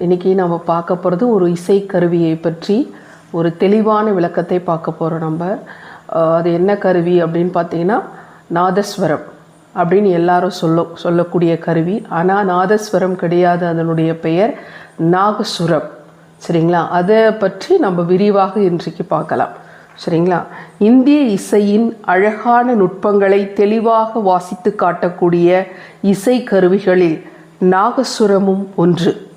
இன்றைக்கி நம்ம பார்க்க போகிறது ஒரு இசைக்கருவியை பற்றி ஒரு தெளிவான விளக்கத்தை பார்க்க போகிறோம் நம்ம. அது என்ன கருவி அப்படின்னு பார்த்தீங்கன்னா நாதஸ்வரம் அப்படின்னு எல்லாரும் சொல்ல சொல்லக்கூடிய கருவி. ஆனால் நாதஸ்வரம் கிடையாது அதனுடைய பெயர் நாகசுரம். சரிங்களா? அதை பற்றி நம்ம விரிவாக இன்றைக்கு பார்க்கலாம். சரிங்களா? இந்திய இசையின் அழகான நுட்பங்களை தெளிவாக வாசித்து காட்டக்கூடிய இசை கருவிகளில் நாகசுரமும் ஒன்று.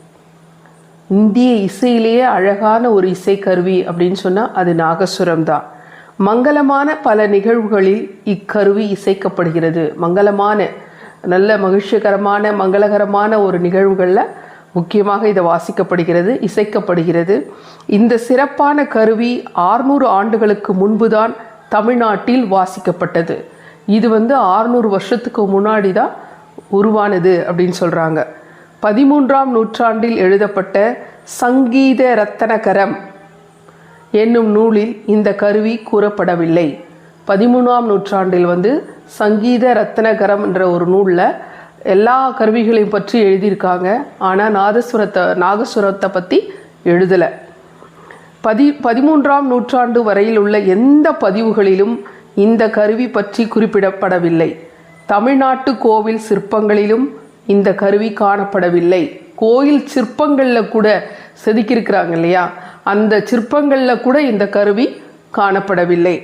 இந்திய இசையிலேயே அழகான ஒரு இசைக்கருவி அப்படின்னு சொன்னால் அது நாகசுரம் தான் மங்களமான பல நிகழ்வுகளில் இக்கருவி இசைக்கப்படுகிறது. மங்களமான நல்ல மகிழ்ச்சிகரமான மங்களகரமான ஒரு நிகழ்வுகளில் முக்கியமாக இதை வாசிக்கப்படுகிறது இசைக்கப்படுகிறது. இந்த சிறப்பான கருவி ஆறுநூறு ஆண்டுகளுக்கு முன்புதான் தமிழ்நாட்டில் வாசிக்கப்பட்டது. இது வந்து ஆறுநூறு வருஷத்துக்கு முன்னாடி தான் உருவானது அப்படின்னு சொல்கிறாங்க பதிமூன்றாம் நூற்றாண்டில் எழுதப்பட்ட சங்கீத ரத்தனகரம் என்னும் நூலில் இந்த கருவி கூறப்படவில்லை. பதிமூணாம் நூற்றாண்டில் வந்து சங்கீத ரத்னகரம் என்ற ஒரு நூலில் எல்லா கருவிகளையும் பற்றி எழுதியிருக்காங்க. ஆனால் நாதசுரத்தை நாகசுரத்தை பற்றி எழுதலை. பதி பதிமூன்றாம் நூற்றாண்டு வரையில் உள்ள எந்த பதிவுகளிலும் இந்த கருவி பற்றி குறிப்பிடப்படவில்லை. தமிழ்நாட்டு கோவில் சிற்பங்களிலும் இந்த கருவி காணப்படவில்லை. கோயில் சிற்பங்களில் கூட செதுக்கியிருக்கிறாங்க இல்லையா அந்த சிற்பங்களில் கூட இந்த கருவி காணப்படவில்லை.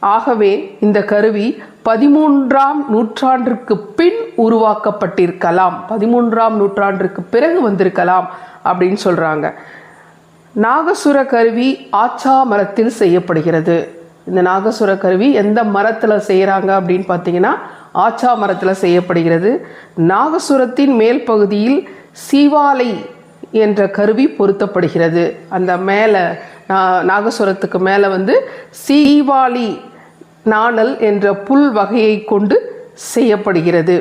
ஆகவே இந்த கருவி பதிமூன்றாம் நூற்றாண்டிற்கு பின் உருவாக்கப்பட்டிருக்கலாம். பதிமூன்றாம் நூற்றாண்டிற்கு பிறகு வந்திருக்கலாம் அப்படின்னு சொல்கிறாங்க நாகசுர கருவி ஆச்சா மரத்தில் செய்யப்படுகிறது. இந்த நாகசுர கருவி எந்த மரத்தில் செய்கிறாங்க அப்படின்னு பார்த்தீங்கன்னா ஆச்சா மரத்தில் செய்யப்படுகிறது. நாகசுரத்தின் மேல் பகுதியில் சீவாலை என்ற கருவி பொருத்தப்படுகிறது. அந்த மேலே நாகசுரத்துக்கு மேலே வந்து சீவாலி நாணல் என்ற புல் வகையை கொண்டு செய்யப்படுகிறது.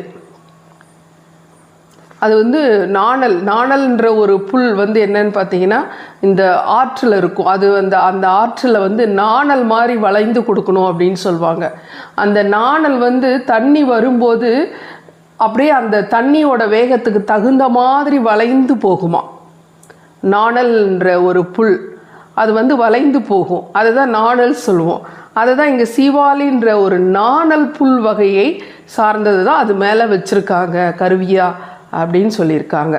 அது வந்து நாணல் நாணல்ன்ற ஒரு புல் வந்து என்னன்னு பார்த்தீங்கன்னா இந்த ஆற்றில் இருக்கும். அது அந்த அந்த ஆற்றில் வந்து நாணல் மாதிரி வளைந்து கொடுக்கணும் அப்படின்னு சொல்லுவாங்க. அந்த நாணல் வந்து தண்ணி வரும்போது அப்படியே அந்த தண்ணியோட வேகத்துக்கு தகுந்த மாதிரி வளைந்து போகுமா? நாணல்ன்ற ஒரு புல். அது வந்து வளைந்து போகும். அதை தான் நாணல் சொல்லுவோம். அதை தான் இங்கே சீவாலின்ற ஒரு நாணல் புல் வகையை சார்ந்தது தான் அது மேலே வச்சுருக்காங்க கருவியாக அப்படின்னு சொல்லியிருக்காங்க.